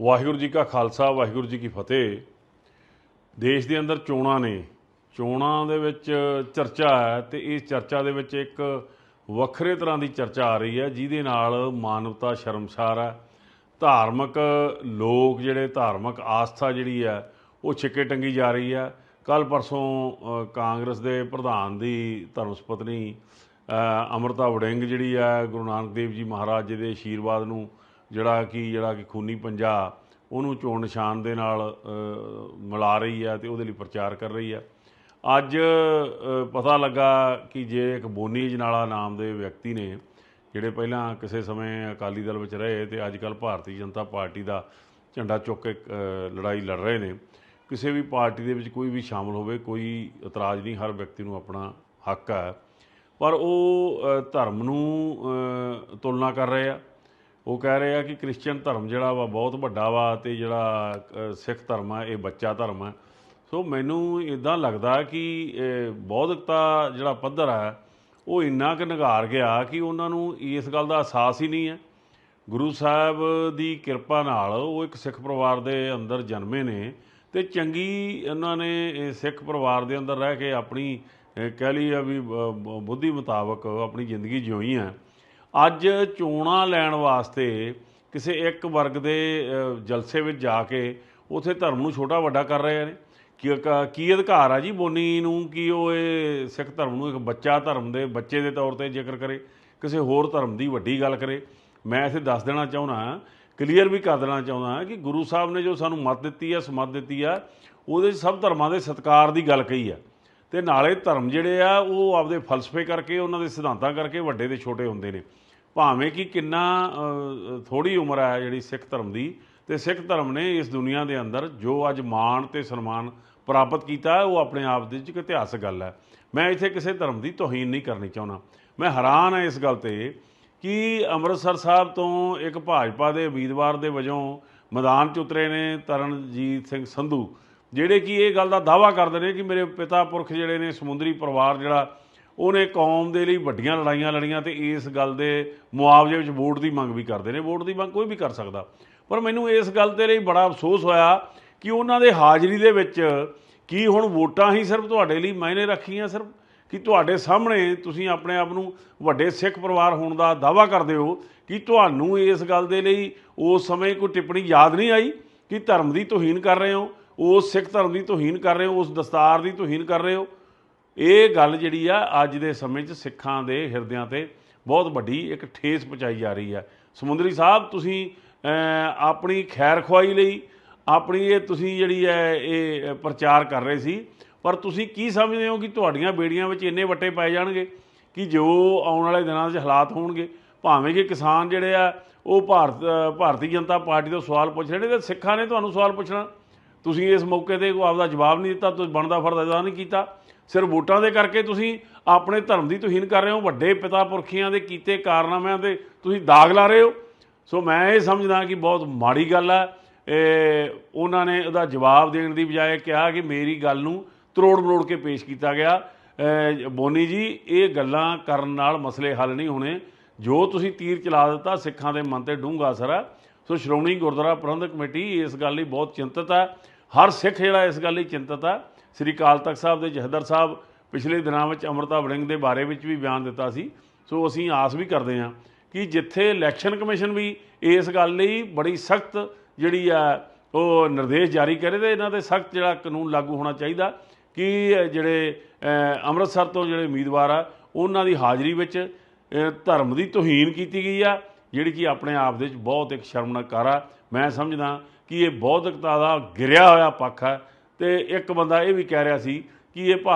ਵਾਹਿਗੁਰੂ ਜੀ ਕਾ ਖਾਲਸਾ ਵਾਹਿਗੁਰੂ ਜੀ ਕੀ ਫਤਿਹ। ਦੇਸ਼ ਦੇ ਅੰਦਰ ਚੋਣਾਂ ਨੇ। ਚੋਣਾਂ ਦੇ ਵਿੱਚ ਚਰਚਾ ਹੈ ਤੇ ਇਸ ਚਰਚਾ ਦੇ ਵਿੱਚ ਇੱਕ ਵੱਖਰੇ ਤਰ੍ਹਾਂ ਦੀ ਚਰਚਾ ਆ ਰਹੀ ਹੈ ਜਿਹਦੇ ਨਾਲ ਮਾਨਵਤਾ ਸ਼ਰਮਸਾਰ ਹੈ। ਧਾਰਮਿਕ ਲੋਕ ਜਿਹੜੇ ਧਾਰਮਿਕ ਆਸਥਾ ਜਿਹੜੀ ਹੈ ਉਹ ਛਿੱਕੇ ਟੰਗੀ ਜਾ ਰਹੀ ਹੈ। ਕੱਲ ਪਰਸੋਂ ਕਾਂਗਰਸ ਦੇ ਪ੍ਰਧਾਨ ਦੀ ਧਰਮ ਸੁਪਤਨੀ ਅ, ਅੰਮ੍ਰਿਤਾ ਵੜਿੰਗ ਜਿਹੜੀ ਹੈ ਗੁਰੂ ਨਾਨਕ ਦੇਵ ਜੀ ਮਹਾਰਾਜ ਜੀ ਦੇ ਆਸ਼ੀਰਵਾਦ ਨੂੰ ਜਿਹੜਾ ਕਿ ਜਿਹੜਾ ਕਿ ਖੂਨੀ ਪੰਜਾ ਉਹਨੂੰ ਚੋਣ ਨਿਸ਼ਾਨ ਦੇ ਨਾਲ ਮਿਲਾ ਰਹੀ ਹੈ ਤੇ ਉਹਦੇ ਲਈ ਪ੍ਰਚਾਰ ਕਰ ਰਹੀ ਹੈ। ਅੱਜ ਪਤਾ ਲੱਗਾ ਕਿ ਜੇ ਇੱਕ ਬੋਨੀ ਜਨਾਲਾ ਨਾਮ ਦੇ ਵਿਅਕਤੀ ਨੇ, ਜਿਹੜੇ ਪਹਿਲਾਂ ਕਿਸੇ ਸਮੇਂ ਅਕਾਲੀ ਦਲ ਵਿੱਚ ਰਹੇ ਤੇ ਅੱਜ ਕੱਲ ਭਾਰਤੀ ਜਨਤਾ ਪਾਰਟੀ ਦਾ ਝੰਡਾ ਚੁੱਕ ਕੇ ਲੜਾਈ ਲੜ ਰਹੇ ਨੇ, ਕਿਸੇ ਵੀ ਪਾਰਟੀ ਦੇ ਵਿੱਚ ਕੋਈ ਵੀ ਸ਼ਾਮਲ ਹੋਵੇ, ਕੋਈ ਇਤਰਾਜ਼ ਨਹੀਂ, ਹਰ ਵਿਅਕਤੀ ਨੂੰ ਆਪਣਾ ਹੱਕ ਹੈ। ਪਰ ਉਹ ਧਰਮ ਨੂੰ ਤੁਲਨਾ ਕਰ ਰਹੇ ਆ। ਉਹ ਕਹਿ ਰਹੇ ਆ ਕਿ ਕ੍ਰਿਸਚੀਅਨ ਧਰਮ ਜਿਹੜਾ ਵਾ ਬਹੁਤ ਵੱਡਾ ਵਾ ਤੇ ਜਿਹੜਾ ਸਿੱਖ ਧਰਮ ਆ, ਇਹ ਬੱਚਾ ਧਰਮ ਆ। ਸੋ ਮੈਨੂੰ ਇਦਾਂ ਲੱਗਦਾ ਕਿ ਬੌਧਿਕਤਾ ਜਿਹੜਾ ਪੱਧਰ ਹੈ ਉਹ ਇੰਨਾ ਕੁ ਨਿਗਾਰ ਗਿਆ ਕਿ ਉਹਨਾਂ ਨੂੰ ਇਸ ਗੱਲ ਦਾ ਅਹਿਸਾਸ ਹੀ ਨਹੀਂ ਹੈ ਗੁਰੂ ਸਾਹਿਬ ਦੀ ਕਿਰਪਾ ਨਾਲ ਉਹ ਇੱਕ ਸਿੱਖ ਪਰਿਵਾਰ ਦੇ ਅੰਦਰ ਜਨਮੇ ਨੇ ਤੇ ਚੰਗੀ ਉਹਨਾਂ ਨੇ ਸਿੱਖ ਪਰਿਵਾਰ ਦੇ ਅੰਦਰ ਰਹਿ ਕੇ ਆਪਣੀ ਕਹਿ ਲਈ ਆ ਵੀ ਬੁੱਧੀ ਮੁਤਾਬਕ ਆਪਣੀ ਜ਼ਿੰਦਗੀ ਜਿਉਈ ਹੈ ਅੱਜ ਚੋਣਾਂ ਲੈਣ ਵਾਸਤੇ ਕਿਸੇ ਇੱਕ ਵਰਗ ਦੇ ਜਲਸੇ ਵਿੱਚ ਜਾ ਕੇ ਉਥੇ ਧਰਮ ਨੂੰ ਛੋਟਾ ਵੱਡਾ ਕਰ ਰਹੇ ਨੇ। ਕੀ ਕ- ਕੀ ਅਧਿਕਾਰ ਆ ਜੀ ਬੋਨੀ ਨੂੰ? ਕਿ ਉਹ ਇਹ ਸਿੱਖ ਧਰਮ ਨੂੰ ਇੱਕ ਬੱਚਾ ਧਰਮ ਦੇ, ਬੱਚੇ ਦੇ ਤੌਰ ਤੇ ਜ਼ਿਕਰ ਕਰੇ, ਕਿਸੇ ਹੋਰ ਧਰਮ ਦੀ ਵੱਡੀ ਗੱਲ ਕਰੇ? ਮੈਂ ਇੱਥੇ ਦੱਸ ਦੇਣਾ ਚਾਹੁੰਦਾ ਕਲੀਅਰ ਵੀ ਕਰ ਦੇਣਾ ਚਾਹੁੰਦਾ ਕਿ ਗੁਰੂ ਸਾਹਿਬ ਨੇ ਜੋ ਸਾਨੂੰ ਮੱਤ ਦਿੱਤੀ ਹੈ ਸਮੱਤ ਦਿੱਤੀ ਆ, ਉਹਦੇ 'ਚ ਸਭ ਧਰਮਾਂ ਦੇ ਸਤਿਕਾਰ ਦੀ ਗੱਲ ਕਹੀ ਆ। ਤੇ ਨਾਲੇ ਧਰਮ ਜਿਹੜੇ ਆ, ਉਹ ਆਪਦੇ ਫਲਸਫੇ ਕਰਕੇ, ਉਹਨਾਂ ਦੇ ਸਿਧਾਂਤਾਂ ਕਰਕੇ ਵੱਡੇ ਤੇ ਛੋਟੇ ਹੁੰਦੇ ਨੇ। ਭਾਵੇਂ ਕਿ ਕਿੰਨਾ ਥੋੜੀ ਉਮਰ ਹੈ ਜਿਹੜੀ ਸਿੱਖ ਧਰਮ ਦੀ, ਤੇ ਸਿੱਖ ਧਰਮ ਨੇ ਇਸ ਦੁਨੀਆ ਦੇ ਅੰਦਰ ਜੋ ਅੱਜ ਮਾਣ ਤੇ ਸਨਮਾਨ ਪ੍ਰਾਪਤ ਕੀਤਾ, ਉਹ ਆਪਣੇ ਆਪ ਦੇ ਵਿੱਚ ਇੱਕ ਇਤਿਹਾਸਕ ਗੱਲ ਹੈ। ਮੈਂ ਇੱਥੇ ਕਿਸੇ ਧਰਮ ਦੀ ਤੋਹੀਨ ਨਹੀਂ ਕਰਨੀ ਚਾਹੁੰਦਾ। ਮੈਂ ਹੈਰਾਨ ਹਾਂ ਇਸ ਗੱਲ ਤੇ ਕਿ ਅੰਮ੍ਰਿਤਸਰ ਸਾਹਿਬ ਤੋਂ ਇੱਕ ਭਾਜਪਾ ਦੇ ਉਮੀਦਵਾਰ ਦੇ ਵਜੋਂ ਮੈਦਾਨ 'ਚ ਉਤਰੇ ਨੇ ਤਰਨਜੀਤ ਸਿੰਘ ਸੰਧੂ। ਜਿਹੜੇ ਕਿ ਇਹ ਗੱਲ ਦਾ ਦਾਵਾ ਕਰਦੇ ਨੇ ਕਿ ਮੇਰੇ ਪਿਤਾ ਪੁਰਖ ਜਿਹੜੇ ਨੇ, ਸਮੁੰਦਰੀ ਪਰਿਵਾਰ ਜਿਹੜਾ, ਉਹਨੇ ਕੌਮ ਦੇ ਲਈ ਵੱਡੀਆਂ ਲੜਾਈਆਂ ਲੜੀਆਂ ਤੇ ਇਸ ਗੱਲ ਦੇ ਮੁਆਵਜ਼ੇ ਵਿੱਚ ਵੋਟ ਦੀ ਮੰਗ ਵੀ ਕਰਦੇ ਨੇ। ਵੋਟ ਦੀ ਮੰਗ ਕੋਈ ਵੀ ਕਰ ਸਕਦਾ। ਪਰ ਮੈਨੂੰ ਇਸ ਗੱਲ ਦੇ ਲਈ ਬੜਾ ਅਫਸੋਸ ਹੋਇਆ ਕਿ ਉਹਨਾਂ ਦੇ ਹਾਜ਼ਰੀ ਦੇ ਵਿੱਚ ਕੀ ਹੁਣ ਵੋਟਾਂ ਹੀ ਸਿਰਫ ਤੁਹਾਡੇ ਲਈ ਮਾਇਨੇ ਰੱਖੀਆਂ, ਸਿਰਫ ਕਿ ਤੁਹਾਡੇ ਸਾਹਮਣੇ ਤੁਸੀਂ ਆਪਣੇ ਆਪ ਨੂੰ ਵੱਡੇ ਸਿੱਖ ਪਰਿਵਾਰ ਹੋਣ ਦਾ ਦਾਵਾ ਕਰਦੇ ਹੋ ਕਿ ਤੁਹਾਨੂੰ ਇਸ ਗੱਲ ਦੇ ਲਈ ਉਸ ਸਮੇਂ ਕੋਈ ਟਿੱਪਣੀ ਯਾਦ ਨਹੀਂ ਆਈ ਕਿ ਧਰਮ ਦੀ ਤੋਹੀਨ ਕਰ ਰਹੇ ਹੋ? ਉਸ ਸਿੱਖ ਧਰਮ ਦੀ ਤੋਹੀਨ ਕਰ ਰਹੇ ਹੋ, ਉਸ ਦਸਤਾਰ ਦੀ ਤੋਹੀਨ ਕਰ ਰਹੇ ਹੋ। ਇਹ ਗੱਲ ਜਿਹੜੀ ਆ, ਅੱਜ ਦੇ ਸਮੇਂ 'ਚ ਸਿੱਖਾਂ ਦੇ ਹਿਰਦਿਆਂ ਤੇ ਬਹੁਤ ਵੱਡੀ ਇੱਕ ਠੇਸ ਪਹੁੰਚਾਈ ਜਾ ਰਹੀ ਹੈ ਸਮੁੰਦਰੀ ਸਾਹਿਬ, ਤੁਸੀਂ ਆਪਣੀ ਖੈਰ ਖੁਆਈ ਲਈ, ਆਪਣੀ ਇਹ ਤੁਸੀਂ ਜਿਹੜੀ ਹੈ ਇਹ ਪ੍ਰਚਾਰ ਕਰ ਰਹੇ ਸੀ। ਪਰ ਤੁਸੀਂ ਕੀ ਸਮਝਦੇ ਹੋ ਕਿ ਤੁਹਾਡੀਆਂ ਬੇੜੀਆਂ ਵਿੱਚ ਇੰਨੇ ਵੱਟੇ ਪਾਏ ਜਾਣਗੇ ਕਿ ਜੋ ਆਉਣ ਵਾਲੇ ਦਿਨਾਂ 'ਚ ਹਾਲਾਤ ਹੋਣਗੇ, ਭਾਵੇਂ ਕਿ ਕਿਸਾਨ ਜਿਹੜੇ ਆ, ਉਹ ਭਾਰਤ ਭਾਰਤੀ ਜਨਤਾ ਪਾਰਟੀ ਤੋਂ ਸਵਾਲ ਪੁੱਛ ਰਹੇ ਨੇ ਤੇ ਸਿੱਖਾਂ ਨੇ ਤੁਹਾਨੂੰ ਸਵਾਲ ਪੁੱਛਣਾ। ਤੁਸੀਂ ਇਸ ਮੌਕੇ ਤੇ ਕੋਈ ਆਪਦਾ ਜਵਾਬ ਨਹੀਂ ਦਿੱਤਾ, ਤੁਸੀਂ ਬਣਦਾ ਫਰਜ਼ ਅਦਾ ਨਹੀਂ ਕੀਤਾ। ਸਿਰ ਵੋਟਾਂ ਦੇ ਕਰਕੇ ਤੁਸੀਂ ਆਪਣੇ ਧਰਮ ਦੀ ਤੋਹੀਨ ਕਰ ਰਹੇ ਹੋ, ਵੱਡੇ ਪਿਤਾ ਪੁਰਖੀਆਂ ਦੇ ਕੀਤੇ ਕਾਰਨਾਮਿਆਂ ਦੇ ਤੁਸੀਂ ਦਾਗ ਲਾ ਰਹੇ ਹੋ। ਸੋ ਮੈਂ ਇਹ ਸਮਝਦਾ ਕਿ ਬਹੁਤ ਮਾੜੀ ਗੱਲ ਹੈ ਉਹਨਾਂ ਨੇ ਉਹਦਾ ਜਵਾਬ ਦੇਣ ਦੀ ਬਜਾਏ ਕਿਹਾ ਕਿ ਮੇਰੀ ਗੱਲ ਨੂੰ ਤਰੋੜ ਮਰੋੜ ਕੇ ਪੇਸ਼ ਕੀਤਾ ਗਿਆ। ਬੋਨੀ ਜੀ, ਇਹ ਗੱਲਾਂ ਕਰਨ ਨਾਲ ਮਸਲੇ ਹੱਲ ਨਹੀਂ ਹੋਣੇ। ਜੋ ਤੁਸੀਂ ਤੀਰ ਚਲਾ ਦਿੱਤਾ, ਸਿੱਖਾਂ ਦੇ ਮਨ ਤੇ ਡੂੰਘਾ ਅਸਰ ਹੈ ਸੋ ਸ਼੍ਰੋਮਣੀ ਗੁਰਦੁਆਰਾ ਪ੍ਰਬੰਧਕ ਕਮੇਟੀ ਇਸ ਗੱਲ ਲਈ ਬਹੁਤ ਚਿੰਤਤ ਹੈ ਹਰ ਸਿੱਖ ਜਿਹੜਾ ਇਸ ਗੱਲ ਲਈ ਚਿੰਤਤ ਹੈ ਸ੍ਰੀ ਅਕਾਲ ਤਖਤ ਸਾਹਿਬ ਦੇ ਜਹਦਰ ਸਾਹਿਬ ਪਿਛਲੇ ਦਿਨਾਂ ਵਿੱਚ ਅੰਮ੍ਰਿਤਾ ਵੜਿੰਗ ਦੇ ਬਾਰੇ ਵਿੱਚ ਵੀ ਬਿਆਨ ਦਿੱਤਾ ਸੀ। ਸੋ ਅਸੀਂ ਆਸ ਵੀ ਕਰਦੇ ਹਾਂ ਕਿ ਜਿੱਥੇ ਇਲੈਕਸ਼ਨ ਕਮਿਸ਼ਨ ਵੀ ਇਸ ਗੱਲ ਲਈ ਬੜੀ ਸਖਤ ਜਿਹੜੀ ਆ, ਉਹ ਨਿਰਦੇਸ਼ ਜਾਰੀ ਕਰੇ ਤੇ ਇਹਨਾਂ ਤੇ ਸਖਤ ਜਿਹੜਾ ਕਾਨੂੰਨ ਲਾਗੂ ਹੋਣਾ ਚਾਹੀਦਾ ਕਿ ਜਿਹੜੇ ਅੰਮ੍ਰਿਤਸਰ ਤੋਂ ਜਿਹੜੇ ਉਮੀਦਵਾਰ ਆ, ਉਹਨਾਂ ਦੀ ਹਾਜ਼ਰੀ ਵਿੱਚ ਧਰਮ ਦੀ ਤੋਹੀਨ ਕੀਤੀ ਗਈ ਆ। ਜਿਹੜੀ ਕਿ ਆਪਣੇ ਆਪ ਦੇ ਵਿੱਚ ਬਹੁਤ ਇੱਕ ਸ਼ਰਮਨਾਕਾਰ ਆ। ਮੈਂ ਸਮਝਦਾ ਕਿ ਇਹ ਬੌਧਿਕਤਾ ਦਾ ਗਿਰਿਆ ਹੋਇਆ ਪੱਖ ਹੈ ਤੇ ਇੱਕ ਬੰਦਾ ਇਹ ਵੀ ਕਹਿ ਰਿਹਾ ਸੀ ਕਿ ਇਹ ਭਾ